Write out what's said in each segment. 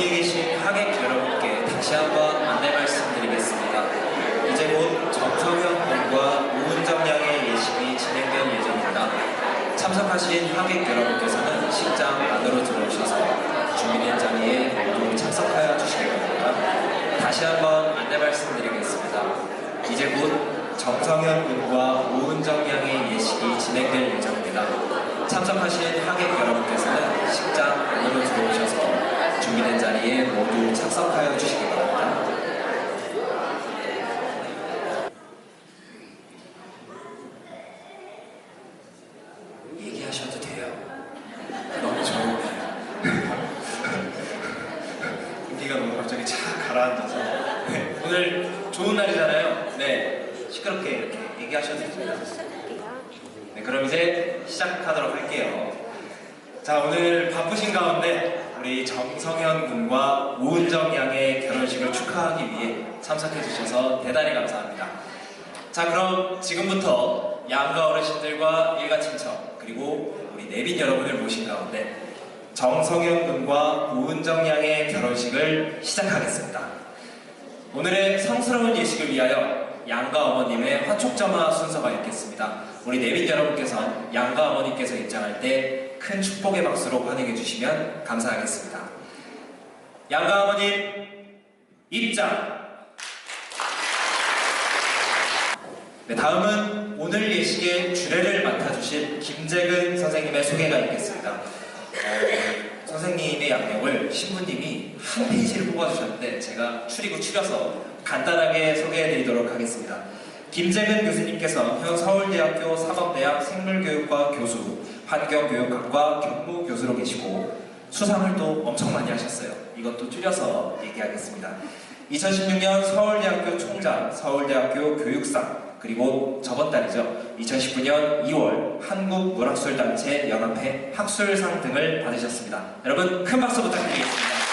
여기 계신 하객 여러분께 다시 한번 안내 말씀드리겠습니다. 이제 곧 정성현 군과 우은정 양의 예식이 진행될 예정입니다. 참석하신 하객 여러분께서는 식장 안으로 들어오셔서 주민의 자리에 모두 참석하여 주시기 바랍니다. 다시 한번 안내 말씀드리겠습니다. 이제 곧 정성현 군과 우은정 양의 예식이 진행될 예정입니다. 참석하신 하객 여러분 자리에 모두 참석하여 주시기 바랍니다. 얘기하셔도 돼요. 너무 좋은데요. 공기가 너무 갑자기 착 가라앉아서. 네. 오늘 좋은 날이잖아요. 네. 시끄럽게 이렇게 얘기하셔도 됩니다. 네, 그럼 이제 시작하도록 할게요. 자, 오늘 바쁘신 가운데 우리 정성현 군과 오은정 양의 결혼식을 축하하기 위해 참석해 주셔서 대단히 감사합니다. 자, 그럼 지금부터 양가 어르신들과 일가 친척 그리고 우리 내빈 여러분을 모신 가운데 정성현 군과 오은정 양의 결혼식을 시작하겠습니다. 오늘의 성스러운 예식을 위하여 양가 어머님의 화촉점화 순서가 있겠습니다. 우리 내빈 여러분께서 양가 어머니께서 입장할 때 큰 축복의 박수로 환영해 주시면 감사하겠습니다. 양가 어머님 입장. 네, 다음은 오늘 예식의 주례를 맡아주실 김재근 선생님의 소개가 있겠습니다. 어, 선생님의 양력을 신부님이 한 페이지를 뽑아주셨는데 제가 추리고 추려서 간단하게 소개해드리도록 하겠습니다. 김재근 교수님께서 현 서울대학교 사법대학 생물교육과 교수, 환경교육학과 경무교수로 계시고 수상을 또 엄청 많이 하셨어요. 이것도 줄여서 얘기하겠습니다. 2016년 서울대학교 총장, 서울대학교 교육상, 그리고 저번 달이죠. 2019년 2월 한국문학술단체 연합회 학술상 등을 받으셨습니다. 여러분 큰 박수 부탁드리겠습니다.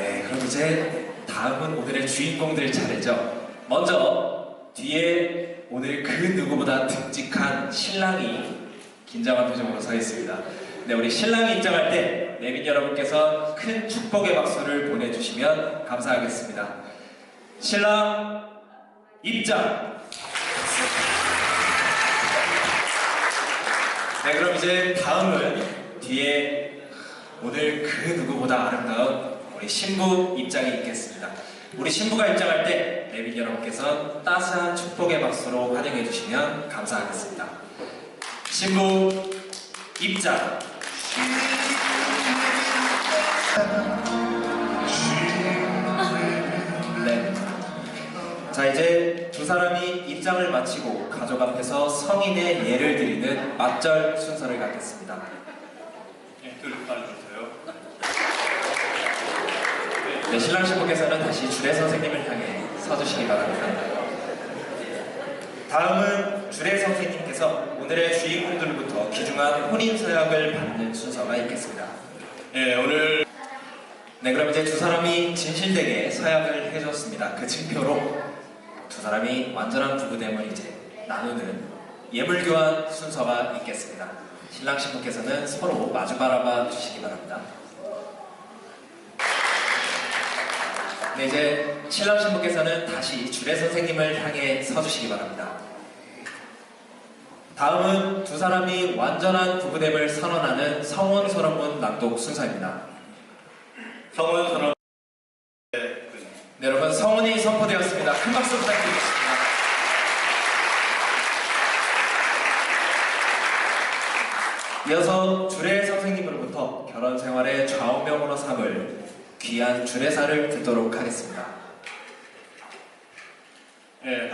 네, 그럼 이제 다음은 오늘의 주인공들 차례죠. 먼저 뒤에 오늘 그 누구보다 듬직한 신랑이 긴장한 표정으로 서 있습니다. 네, 우리 신랑이 입장할 때 내빈 여러분께서 큰 축복의 박수를 보내주시면 감사하겠습니다. 신랑 입장. 네, 그럼 이제 다음은 뒤에 오늘 그 누구보다 아름다운 우리 신부 입장이 있겠습니다. 우리 신부가 입장할 때 내빈 여러분께서 따스한 축복의 박수로 환영해 주시면 감사하겠습니다. 신부 입장. 네. 자 이제 두 사람이 입장을 마치고 가족 앞에서 성인의 예를 드리는 맞절 순서를 갖겠습니다. 네, 둘 빨리 주세요. 네, 신랑 신부께서는 다시 주례 선생님을 향해 서주시기 바랍니다. 다음은 주례 선생님께서 오늘의 주인공들부터 귀중한 혼인 서약을 받는 순서가 있겠습니다. 네, 오늘 네, 그럼 이제 두 사람이 진실되게 서약을 해줬습니다. 그 증표로 두 사람이 완전한 부부됨을 이제 나누는 예물 교환 순서가 있겠습니다. 신랑 신부께서는 서로 마주 바라봐 주시기 바랍니다. 네, 이제 신랑 신부께서는 다시 주례 선생님을 향해 서주시기 바랍니다. 다음은 두 사람이 완전한 부부됨을 선언하는 성원 서론문 낭독 순서입니다. 성원 선언 네, 여러분 성원이 선포되었습니다. 큰 박수 부탁드리겠습니다. 이어서 주례 선생님으로부터 결혼 생활의 좌우명으로 삼을 귀한 주례사를 듣도록 하겠습니다. 네,